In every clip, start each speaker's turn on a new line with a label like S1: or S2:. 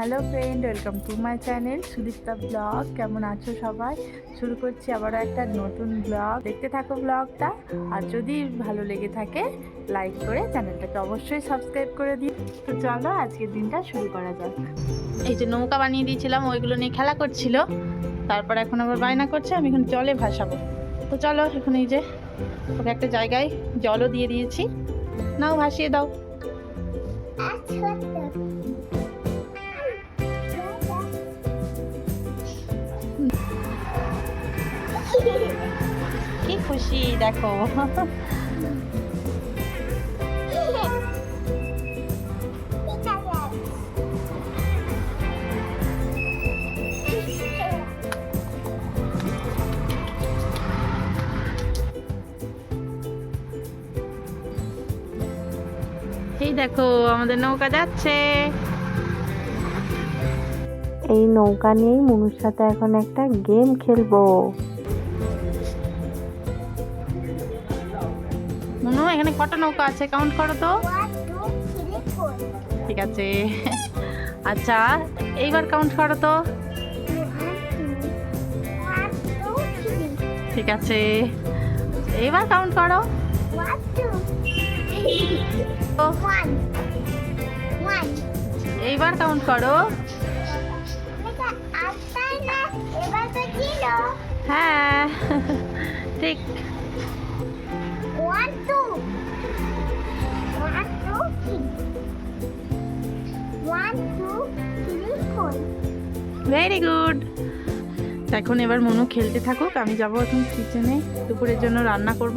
S1: Hello friend welcome to my channel Sudipta blog কেমন আছো সবাই? শুরু করছি আবারও একটা নতুন ব্লগ দেখতে থাকো ব্লগটা আর যদি ভালো লেগে থাকে লাইক করে চ্যানেলটাকে অবশ্যই সাবস্ক্রাইব করে দিই তো চলো আজকের দিনটা শুরু করা যাক। এই যে নৌকা বানিয়ে দিয়েছিলাম, ওইগুলো নিয়ে খেলা করছিল। তারপর এখন আবার বায়না করছে, আমি এখন জলে ভাসাবো। তো চলো এখন এই যে ওকে একটা জায়গায় জলও দিয়ে দিয়েছি। নাও ভাসিয়ে দাও। কি খুশি, দেখো। এই দেখো, আমাদের নৌকা যাচ্ছে।
S2: এই নৌকা নিয়েই মনুর সাথে এখন একটা গেম খেলব।
S1: মনু এখানে কটা নৌকা আছে? কাউন্ট করো তো। ঠিক আছে। আচ্ছা এইবার কাউন্ট করো তো। ঠিক আছে। এইবার কাউন্ট করো। এইবার কাউন্ট করো। হ্যাঁ। ঠিক। ভেরি গুড এখন এবার মনু খেলতে থাকুক, আমি যাব এখন কিচেনে দুপুরের জন্য রান্না করব।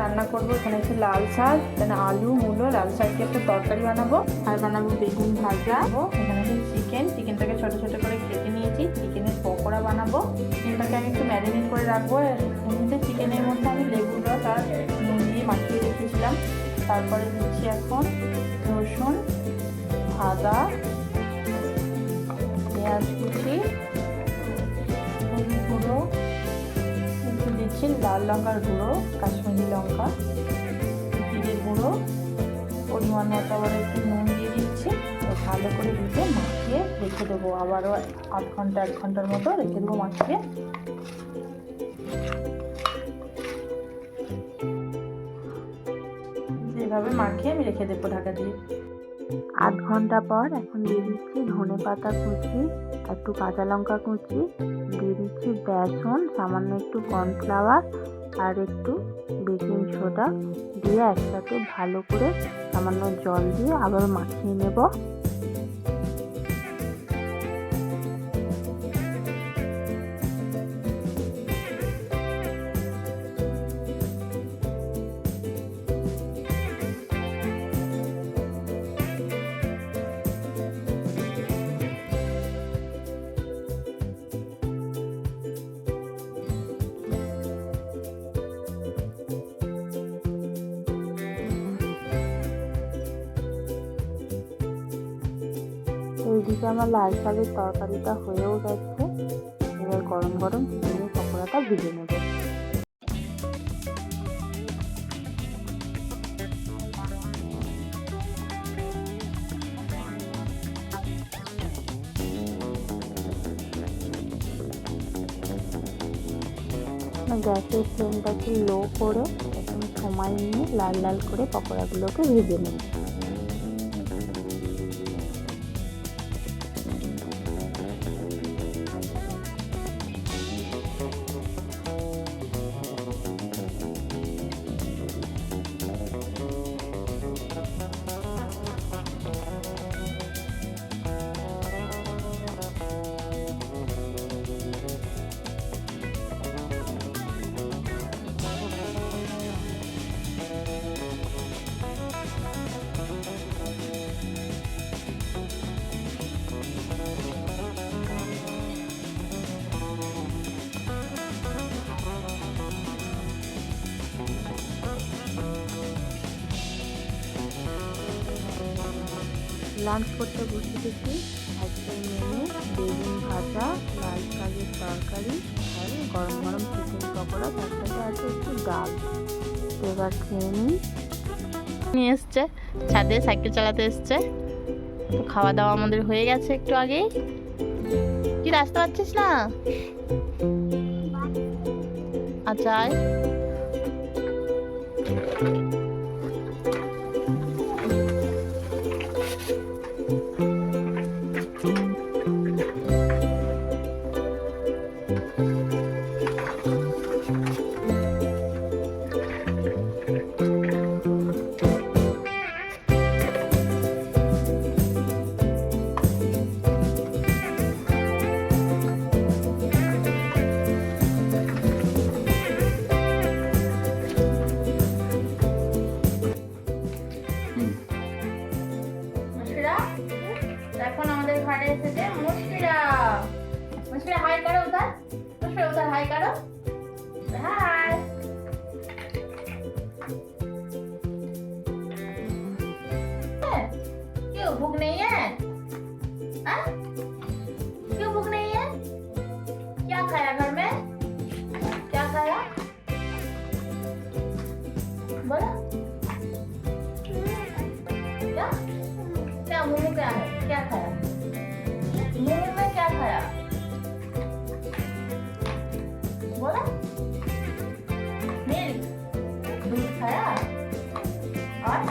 S1: রান্না করব এখানে হচ্ছে লাল শাক, এখানে আলু, মূলো, লাল শাক দিয়ে একটা তরকারি বানাবো। আর বানাবো বেগুন ভাজা। এখানে আছে চিকেন চিকেনটাকে ছোট ছোট করে কেটে নিয়েছি। চিকেনের পকোড়া বানাবো। চিকেনটাকে আমি একটু ম্যারিনেট করে রাখব। এমনিতে চিকেনের মধ্যে আমি লেবুর রস আর নুন দিয়ে মাখিয়ে রেখেছিলাম। তারপরে দিচ্ছি এখন রসুন, আদা, পেঁয়াজ কুচি গুঁড়ো, একটু দিচ্ছি লাল লঙ্কার গুঁড়ো, কাশ্মীরি লঙ্কা, জিরে গুঁড়ো, পরিমাণ মতো আবার একটু নুন দিয়ে দিচ্ছি। তো ভালো করে দিয়ে মাখিয়ে রেখে দেবো। আবারও আধ ঘণ্টা, এক ঘণ্টার মতো রেখে দেবো মাখিয়ে। এইভাবে মাখিয়ে আমি রেখে দেবো ঢাকা দিয়ে।
S2: আধ ঘণ্টা পর এখন দিয়ে দিচ্ছি ধনে পাতা কুচি, একটু কাঁচা লঙ্কা কুচি, দিয়ে দিচ্ছি বেসন, সামান্য একটু কর্নফ্লাওয়ার আর একটু বেকিং সোডা। দিয়ে একসাথে ভালো করে সামান্য জল দিয়ে আবার মাখিয়ে নেব। এইদিকে আমার লাল শাকের তরকারিটা হয়েও গেছে। এবার গরম গরম চিকেনের পকোড়াটা ভেজে নেব। গ্যাসের ফ্লেমটাকে লো করে একদম সময় নিয়ে লাল লাল করে পকোড়াগুলোকে ভেজে নেব। লাঞ্চ করতে বসে গেছি আজকের মেনু বেগুন ভাজা, লাল শাকের তরকারি, আর গরম গরম চিকেন পকোড়া। তার সাথে আছে একটু ডাল। তো এবার খেয়ে নিই।
S1: নিয়ে এসছে, ছাদে সাইকেল চালাতে এসছে। তো খাওয়া দাওয়া আমাদের হয়ে গেছে একটু আগে কি, রাস্তা পাচ্ছিস না? আচ্ছা Rosa. Hi, Hi. क्यों भूख नहीं है? आ? क्यों भूख नहीं है? क्या खाया घर में? क्या खाया? बोलो। क्या? क्या मुँह क्या है? क्या खाया? मुँह 뭐라? 밀크 녹차야? 아?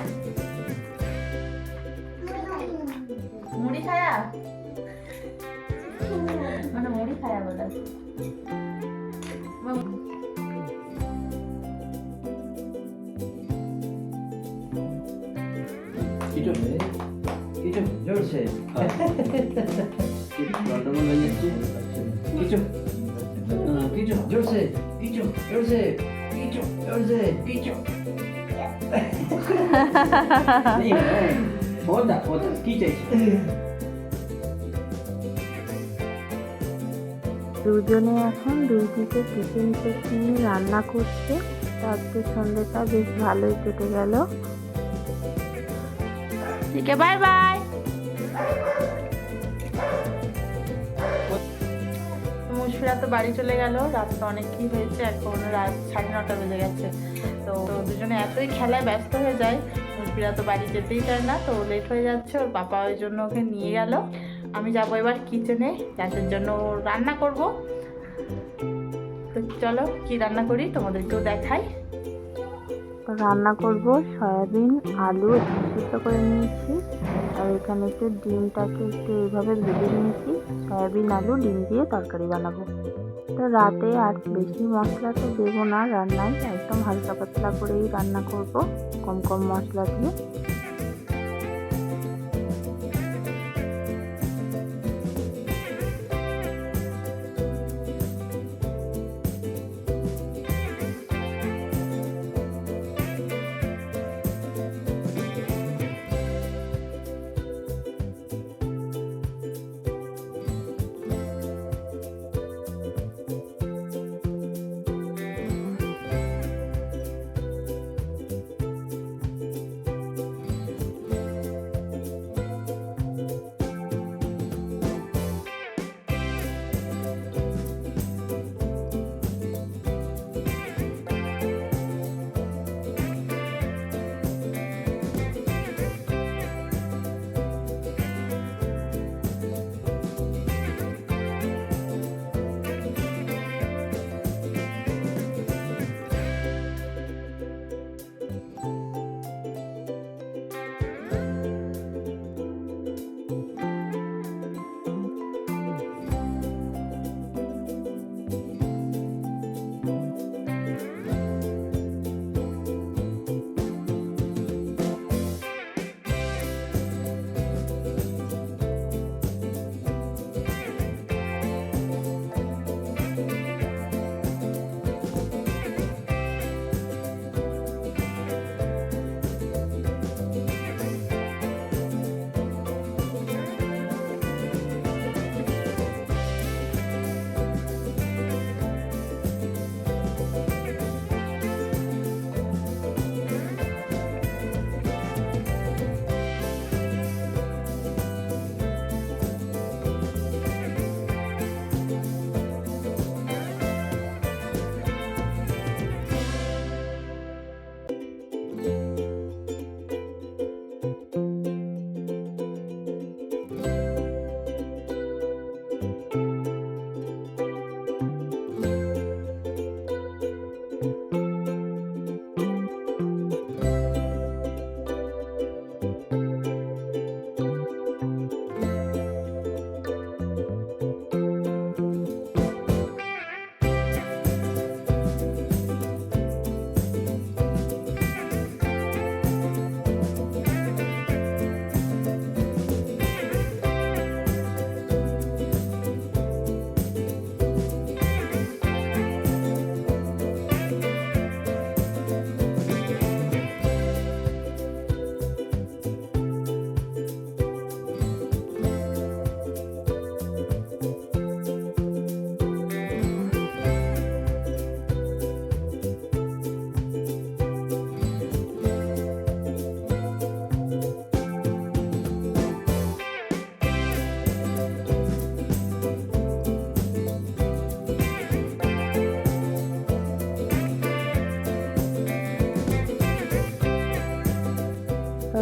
S1: 모리사야 너는
S3: 모리사야 너는 뭐? 기존에 기존 열쇠 아. 기존 만들어 놓은 거 있지? 기존 열쇠 이쪽 열쇠 이쪽 열쇠 이쪽. 네, 네. 보다. 보다
S2: দুজনে এখন দুই দিকে কিচেন চিনি রান্না করছে। আজকে সন্ধ্যেটা বেশ ভালোই কেটে গেল।
S1: ঠিক বাই বাই। बाय তো বাড়ি চলে গেল, রাত তো অনেকই হয়েছে, এখন রাত সাড়ে নটা বেজে গেছে। তো দুজনে এতই খেলায় ব্যস্ত হয়ে যায় মুশফিরা তো বাড়ি যেতেই চায় না, তো লেট হয়ে যাচ্ছে, ওর পাপা ওই জন্য ওকে নিয়ে গেল। আমি যাব এবার কিচেনে রাতের জন্য রান্না করব। তো চলো কি রান্না করি, তোমাদেরকেও দেখাই।
S2: রান্না করব সয়াবিন, আলু সিদ্ধ করে নিয়েছি। আর এখানে একটু ডিমটাকে একটু এইভাবে ভেজে নিয়েছি, সয়াবিন আলু, ডিম দিয়ে তরকারি বানাবো। তো রাতে আর বেশি মশলা তো দেবো না, রান্নায় একদম হালকা পাতলা করেই রান্না করব, কম কম মশলা দিয়ে।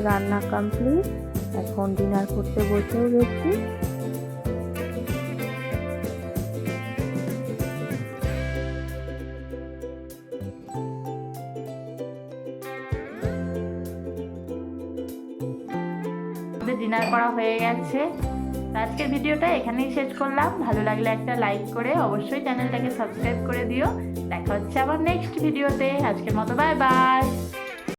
S2: রান্না কমপ্লিট এখন ডিনার করতে বসেও গেছি।
S1: ডিনার করা হয়ে গেছে। আজকের ভিডিওটা এখানেই শেষ করলাম। ভালো লাগলে একটা লাইক করে অবশ্যই চ্যানেলটাকে সাবস্ক্রাইব করে দিও। দেখা হচ্ছে আবার নেক্সট ভিডিওতে আজকের মতো বাই বাই